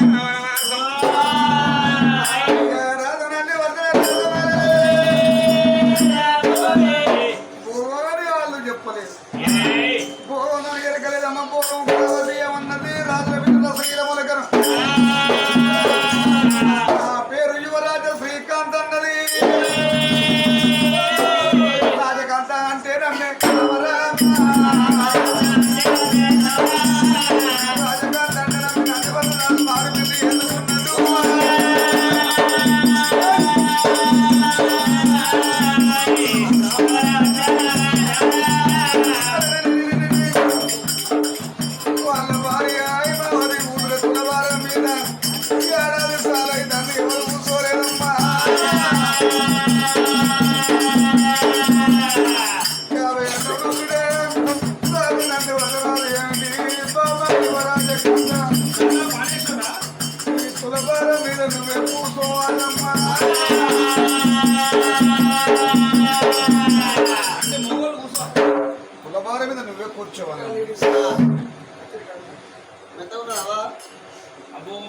yeah.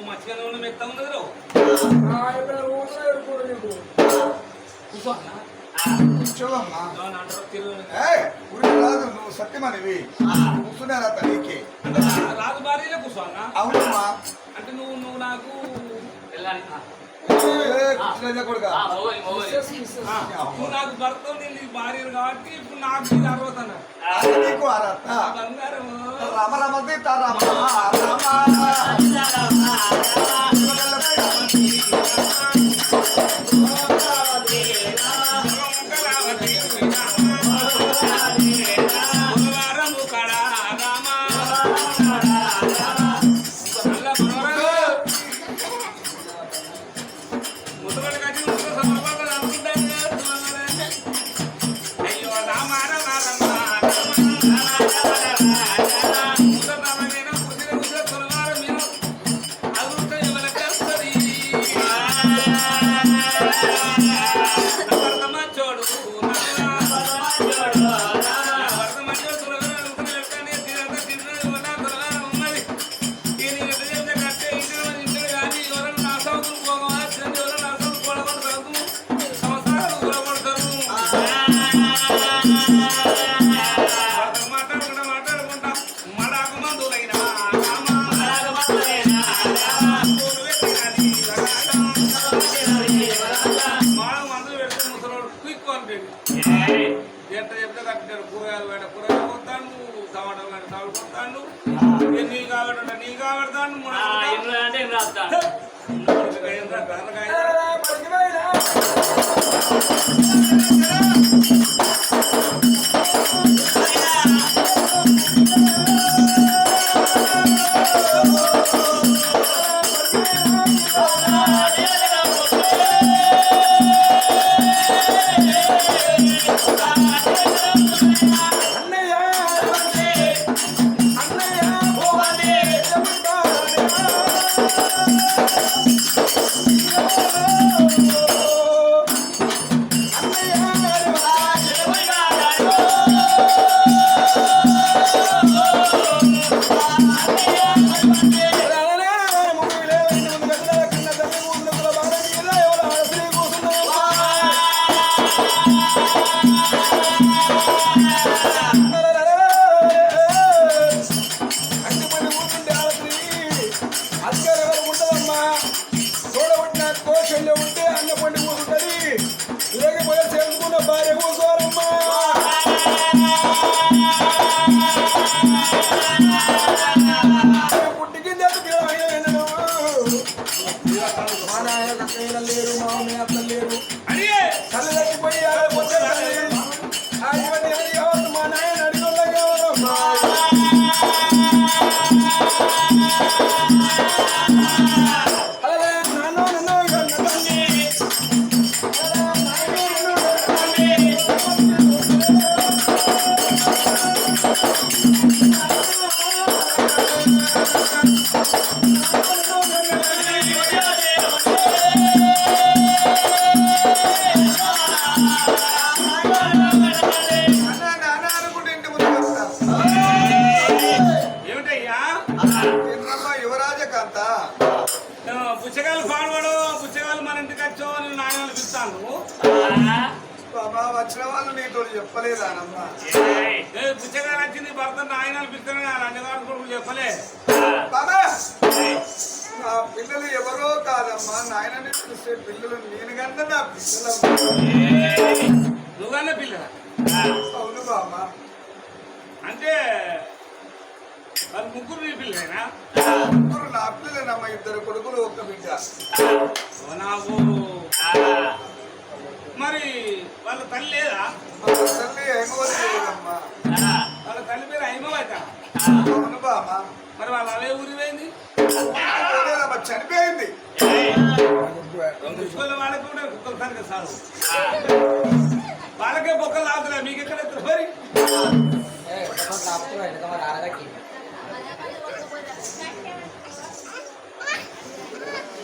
మంచిగా నూనె మెత్తా ఉన్నది రావు నువ్వు సత్యమనివి. కూర్చున్నా రాత నీకే రాదు భార్యలే కూర్చోన్నా అవునమ్మా. అంటే నువ్వు నువ్వు నాకు వెళ్ళాలి. నువ్వు నాకు భర్త నేను నీకు భార్య కాబట్టి ఇప్పుడు నాకు ఇది అర్హత నీకు అర్హత రామ రామ సీత రామ వచ్చిన వాళ్ళు నీతో చెప్పలేదానమ్మా ఏ పుచ్చకాయలు వచ్చింది భర్త నాయన కానీ అన్ని కొడుకు చెప్పలే. బాబా! నా పిల్లలు ఎవరో కాదమ్మా నాయనని పిలిస్తే పిల్లలు నేను కన్నా నా పిల్లలు నువ్వన్న పిల్ల అవును బాబా. అంటే మరి ముగ్గురు నీ పిల్లలేనా? ముగ్గురు నా పిల్లలేనమ్మా ఇద్దరు కొడుకులు ఒక్క బిడ్డ. నాకు మరి వాళ్ళ తల్లి లేదా? తల్లి ఏమవలేదమ్మా వాళ్ళ తల్లి పేరు బాబా మరి వాళ్ళ అవే ఊరి పోయింది? చనిపోయింది. వాళ్ళకి కూడా కుక్కలు సారు. వాళ్ళకే బొక్కలు లాగుతున్నా మీకు ఎక్కడ మరి?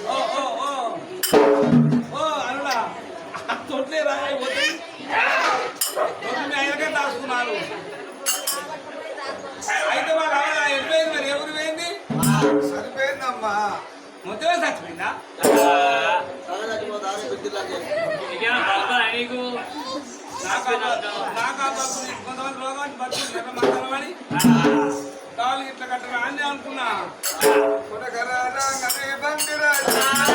ఓ ఓ ఓ. దాచుకున్నారు. అయితే వాళ్ళ ఆవిడ ఎటుపోయింది మరి ఎవరు పోయింది? చనిపోయిందమ్మా మొత్తమే చచ్చిపోయిందా? నాకు? నాకు కొంతమంది రోగాన్ని బతుకు మాట్లాడమని కాళ్ళు ఇట్లా కట్టరా అని అనుకున్నా. బండిరాజు ఒక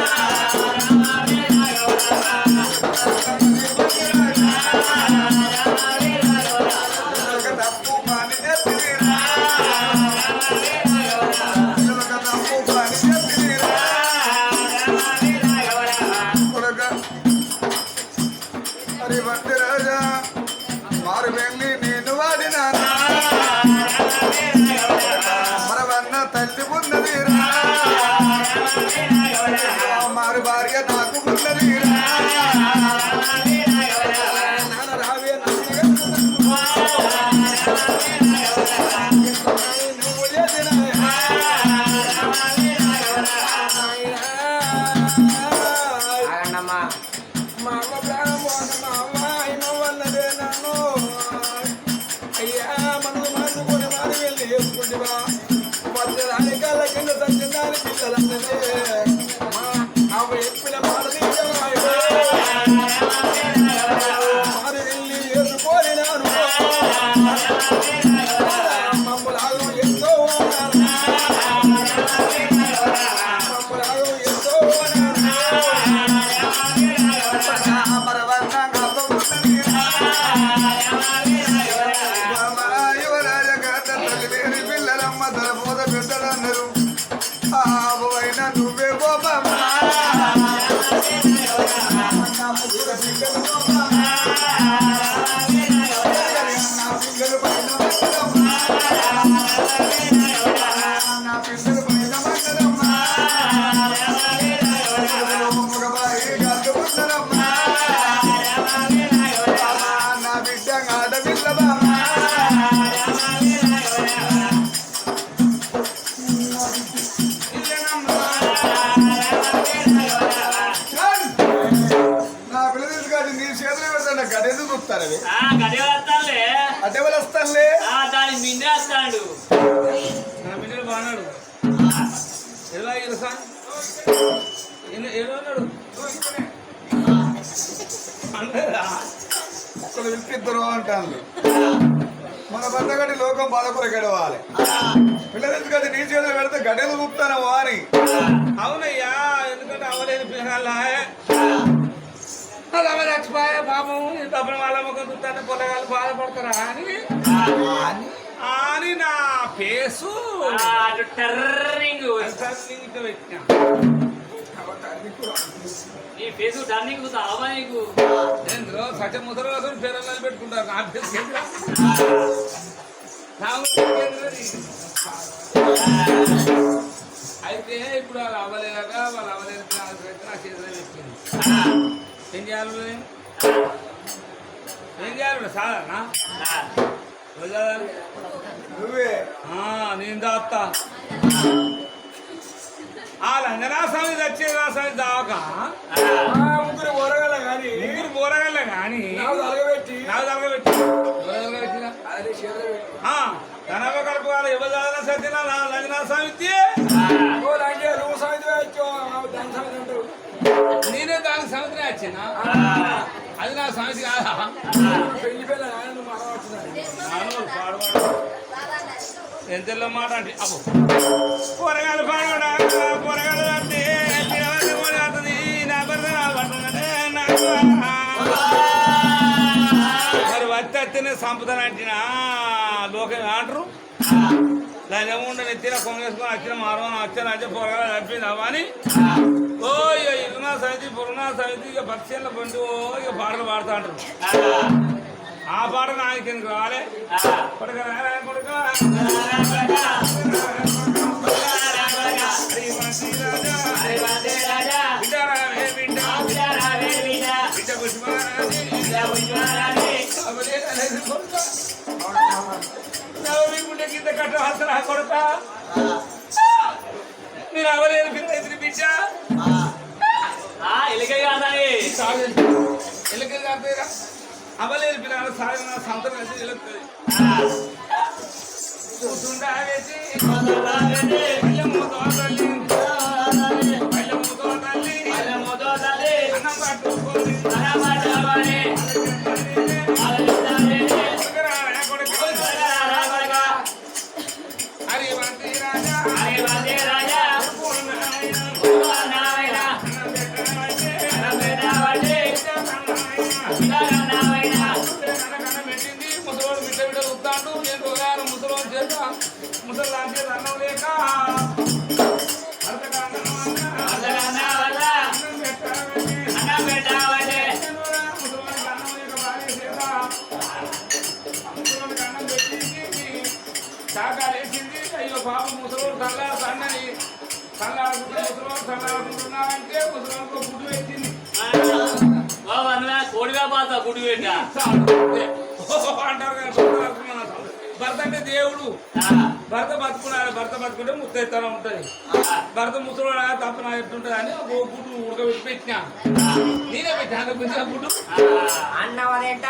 వస్తానులే దాని వస్తాడు నా బిడ్డలు బాగున్నాడు. ఎలా పిలిపిద్దరు అంటాను మన బద్దగడి లోకం బాధకుర గడవాలి పిల్లలు ఎందుకంటే నీ చేతులు పెడితే గడ్డలు చూపుతాను వారి? అవునయ్యా ఎందుకంటే అవలేదు పిల్లగాళ్ళ అలా చచ్చిపోయా పాపం తప్పని వాళ్ళ ముఖం చూస్తానే పొలగాళ్ళు బాధపడతారా అని అని నా పేసు అటు టర్నింగ్ ఇంకా పెట్టినా నీ ఫేస్ టర్నింగ్ అవా నీకు ఏంద్రో సత్య ముసలి రోజు పేరెళ్ళని పెట్టుకుంటారు నా ఫేస్ నా అయితే ఇప్పుడు వాళ్ళు అవ్వలేక వాళ్ళు అవ్వలేదు నాకు పెట్టి నా చేతిలో పెట్టింది ఏం చేయాలి? ఏం చేయాలి సాధారణ? నువ్వే. నేను దాత్తా ఆ లంగనాస్వామి వచ్చే రాసామి దాకా? ముగ్గురు ఓరగల కానీ ముగ్గురు పోరగల కానీ అలగబెట్టి నాకు ఆ, ధనవ కలుపు వాళ్ళు ఎవరు చదివిన సత్యనా లంగనాస్వామి ఇస్తే నేనే దానికి సముద్రం వచ్చిన. అది నా సమస్య కాదా? ఆయన ఎంతలో మాట అంటే అబ్బో. కూరగాయలు పాడవడా? కూరగాయలు అంటే నా భర్త మరి వత్తి వస్తేనే సంపదన అంటినా? లోకం అంటారు దాని ఏముండ నెత్తిన కొంగేసుకొని వచ్చిన మారవని వచ్చిన అంటే పొరగా చంపింది అవని ఓ ఇక ఇరునా సమితి పురునా సమితి ఇక పక్షుల ఓ ఇక పాటలు పాడుతా అంటారు. ఆ. పాట నాకు కిందకి రాలే కొడుక గుండె కింద కట్ట హసరా కొడుక మీరు అవలేదు ఎదురు బిడ్డ ఎలుక కాదని ఎలుకలు కాకపోయారా అవలేదు పిల్లలు సాగిన సంతరం అయితే వెలుగుతుంది కూర్చుండావేసి పల్లెమ్మతో తల్లి పల్లెమ్మతో తల్లి అన్నం పట్టుకోండి తల్లాడుకుంటున్నారంటే ముసలోడికి కోడిగా పాత గుడి పెట్టా భర్త బతుకున్నాడు. భర్త అంటే దేవుడు భర్త బతుకున్నాడు భర్త బతుకుంటే ముత్తైతనం ఉంటది భర్త ముసలోడా తప్పన నా ఎట్టుంటది అని ఒక గుడ్డు ఉడకబెట్టి పెట్టినా నేనే పెట్టాను కొంచెం గుడ్డు అన్నవదేంట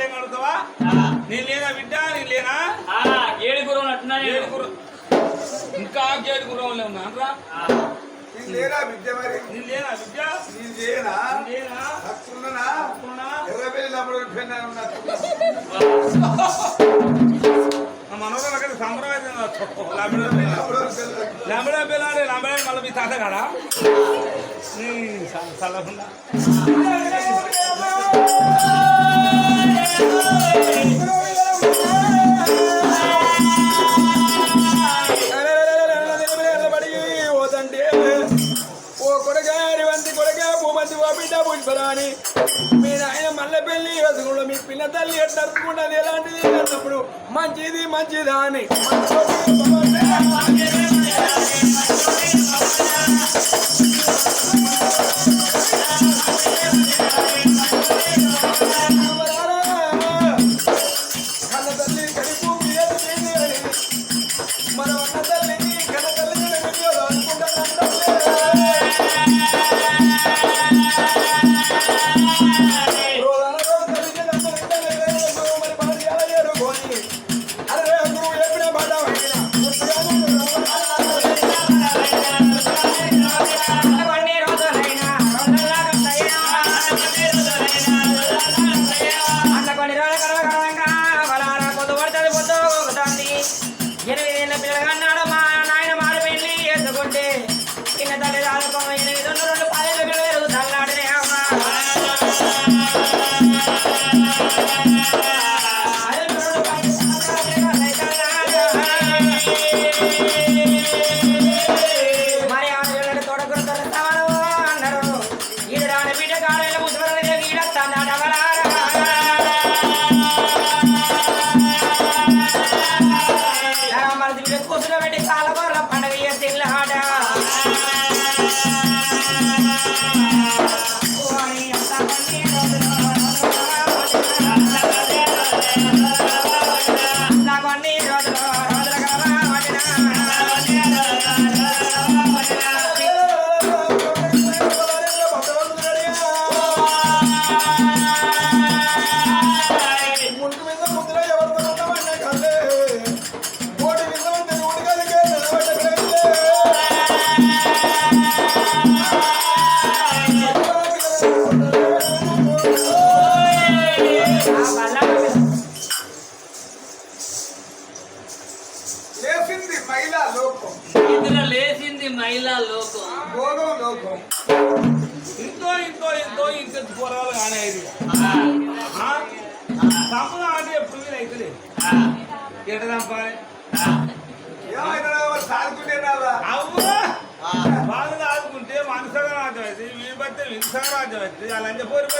పల్లెం కడుగుతావా? నేను లేనా బిడ్డ? నేను లేనా? ఏడు గురువు అంటున్నా నేను ఏడుగురు ఇంకా గేడు గుర్రంలో ఉన్నా అనరా లేరా విద్య మరి? నేను లేనా బిడ్డ? నేను లేనా? హక్కున్ననా? ఉన్నా? ఎర్రబెల్లి అప్పుడు పెన్నాను ఉన్నట్టు మా మనోహర్ అక్కడ సంప్రదాయం లంబడా పిల్లాడే లంబడా మళ్ళీ మీ తాత కాడా? నీ చల్లకుండా ఓదంటే ఓ కొడగారి వంటి కొడగా భూమంతి ఓ మీ మీ పిల్ల తల్లి ఎట్లా ఎలాంటిది అన్నప్పుడు మంచిది మంచిదా అని.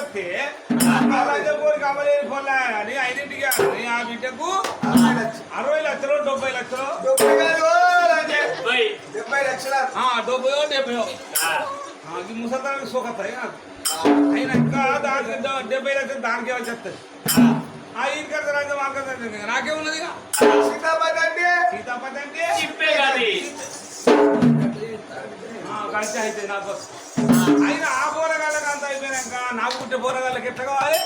బట్టి ఆ లంజపోరికి అమలేని పొలా. ఐదింటికి కానీ ఆ బిడ్డకు అరవై లక్షలు అరవై లక్షలు. డెబ్బై లక్షలు డెబ్బై. డెబ్బై ఆ, ఈ ముసలిదానికి సోకతాయి అయినా ఇంకా దానికి డెబ్బై లక్షలు దానికి వచ్చి వస్తుంది ఆ, ఈ కథ రాజ్యం ఆ కథ రాజ్యం. నాకేమున్నది ఇక? సీతాపతి అంటే? సీతాపతి అంటే? కలిసి అయితే నాకు అయినా ఆ పోరగాళ్ళకి అంత అయిపోయినాక నాకు పుట్టే పోరగాళ్ళకి ఎట్లా కావాలి?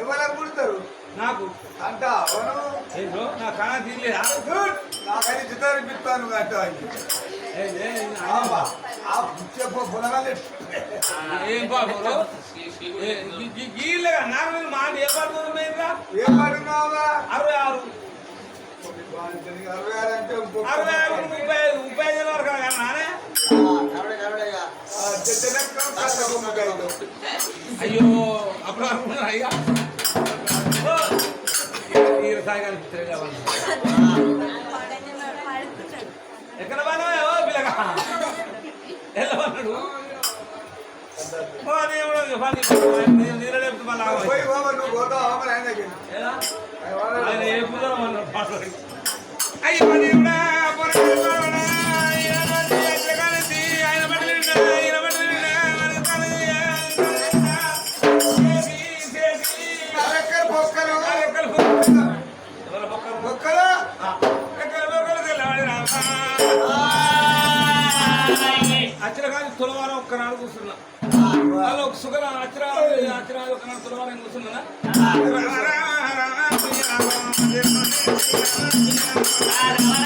ఎవరు పుడతారు? నాకు. అంట అవును నా కళ తీయలేదా గుడ్. నాకైతే చిత్రీపిస్తాను అంట ఏం బాబు గీళ్ళగా నాకు మీరు మాట ఏ పడుతుంది మీరుగా ఏం పడున్నావుగా అరవై ఆరు. అరవై ఆరు ముప్పై ఐదు ముప్పై ఐదు వరకు అయ్యో అప్పుడు అనుకున్నా అయ్యా ఓ, ఈ సాయి కనిపిస్తుంది కావాలి ఎక్కడ బాగా ఓ పిల్లగా వెళ్ళమన్నాడు ఓ దేవుడు పని నీళ్ళలేపు మళ్ళా ఒక్కనాడు కూర్చున్నా వాళ్ళు ఒక సుఖ అచ్చిన అచ్చిన ఒకనాడు తులవారం కూర్చున్నా నా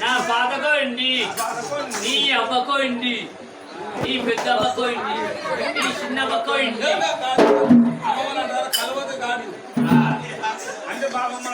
నా పాతకోండి నీ అవ్వకోండి నీ పెద్ద అవ్వకోండి నీ చిన్న అవ్వకోండి అంటే బాబమ్మ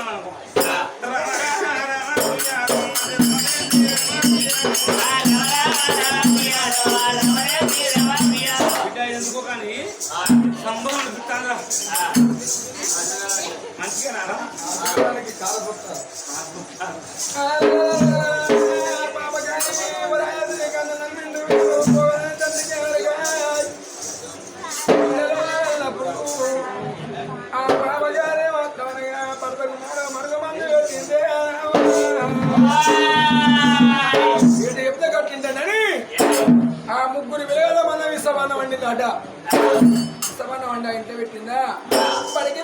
చెప్తే కట్టింటానని ఆ ముగ్గురు పిల్లల మన విసవన్న వండిందట ఉండా ఇంట్లో పెట్టిందా? పడికి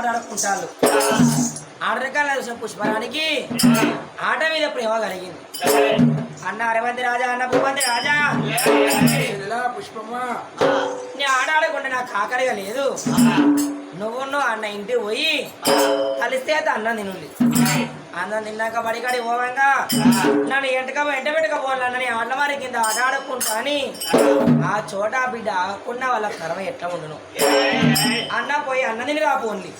ఆట ఆడరకాల చూసిన పుష్పరానికి ఆట మీద ప్రేమ కలిగింది. అన్న అరవంతి రాజా అన్న భూపతి రాజా. పుష్పమ్మ నేను ఆడాడకుండా నాకు ఆకలిగా లేదు. నువ్వు నువ్వు అన్న ఇంటికి పోయి కలిస్తే అయితే అన్నం తినుంది. అన్నం తిన్నాక బడికాడి పోవంగా. నన్ను ఎంటక ఎంట పెట్టుకపోవాలని ఆటల వారి కింద ఆడాడుకుంటా అని ఆ చోట బిడ్డ ఆగకుండా వాళ్ళ కర్మ ఎట్లా ఉండును? అన్న పోయి అన్న తిని కాపోండి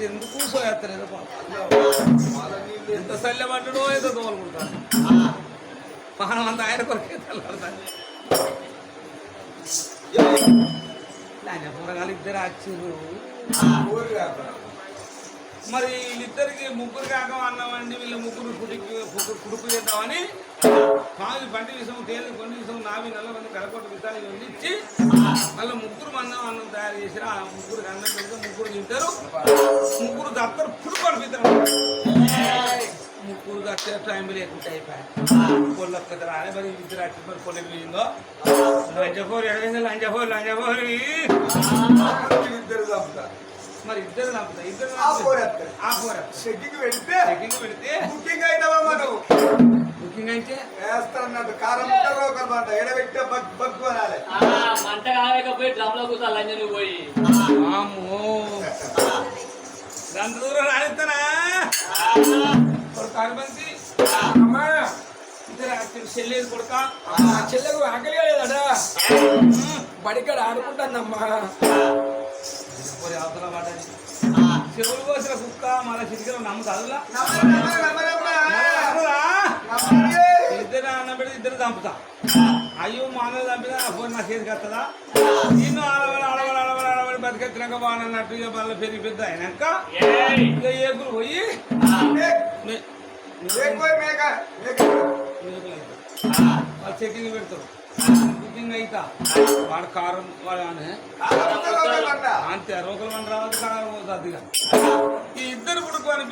దానికైతే ఎందుకు కూర్చోవేస్తలేదు ఎంత చల్లబడ్డడో ఏదో తోలుకుంటాను మనం అంత ఆయన కొరకే తెల్లారుతాను దాని కూరగాయలు ఇద్దరు వచ్చిర్రు ఊరు కాదు. మరి వీళ్ళిద్దరికి ముగ్గురు కాక అన్నామండి వీళ్ళ ముగ్గురు కుడికి కుడుకు చేద్దామని స్వామి బండి విషయం తేలి కొన్ని విషయం నావి నల్ల మంది కలకొట్టు విధాలు ఇవన్నీ ఇచ్చి మళ్ళీ ముగ్గురు మందం అన్నం తయారు చేసి ఆ ముగ్గురు అన్నం పెడితే ముగ్గురు తింటారు. ముగ్గురు దత్తరు పుడు పడిపోతారు ముగ్గురు దచ్చే టైం లేకుండా అయిపోయాయి పొల్లొక్క రాలే మరి ఇద్దరు అట్టి మరి పొలం పోయిందో? లంజపోరు ఎడవింది లంజపోరు లంజపోరు ఇద్దరు చంపుతారు. మరి ఇద్దరు నమ్ముతారు ఇద్దరు ఆ పోరేస్తారు. ఆ పోరా చెక్కింగ్ పెడితే చెకింగ్ పెడితే బుకింగ్ అయినావా మనం బుకింగ్ అయితే వేస్తారన్నట్టు కారం ముట్ట రోకలు మాట ఎడబెట్టే బగ్ బగ్గు అనాలి ఆ, మంట కాలేకపోయి డ్రమ్లో కూర్చో లంజను పోయి. గంట దూరం రానిస్తానా అనుమతి అమ్మా. చెల్లేదు కొడుక? ఆ చెల్లెకు ఆకలి బడికాడ ఆడుకుంటానమ్మా చెవులు కోసిన కుక్క మన చిటికలు నమ్ముతాదులా ఇద్దరు అన్న పెడితే ఇద్దరు చంపుతా అయ్యో మా అన్న చంపినా నా ఫోన్ నా చేతికి వస్తుందా? నిన్ను ఆడవాడు ఆడవాడు ఆడవాడు ఆడవాడు బతికెత్తినాక బాగున్నట్టు ఇక మళ్ళీ పెరిగి పెద్ద అయినాక! ఇక ఏకులు పోయి చెకింగ్ పెడతారు. బుకింగ్ అయితా. వాడు కారం అంతే రోకలు మన రావద్దు కారం పోతుంది ఇద్దరు పుడుకొని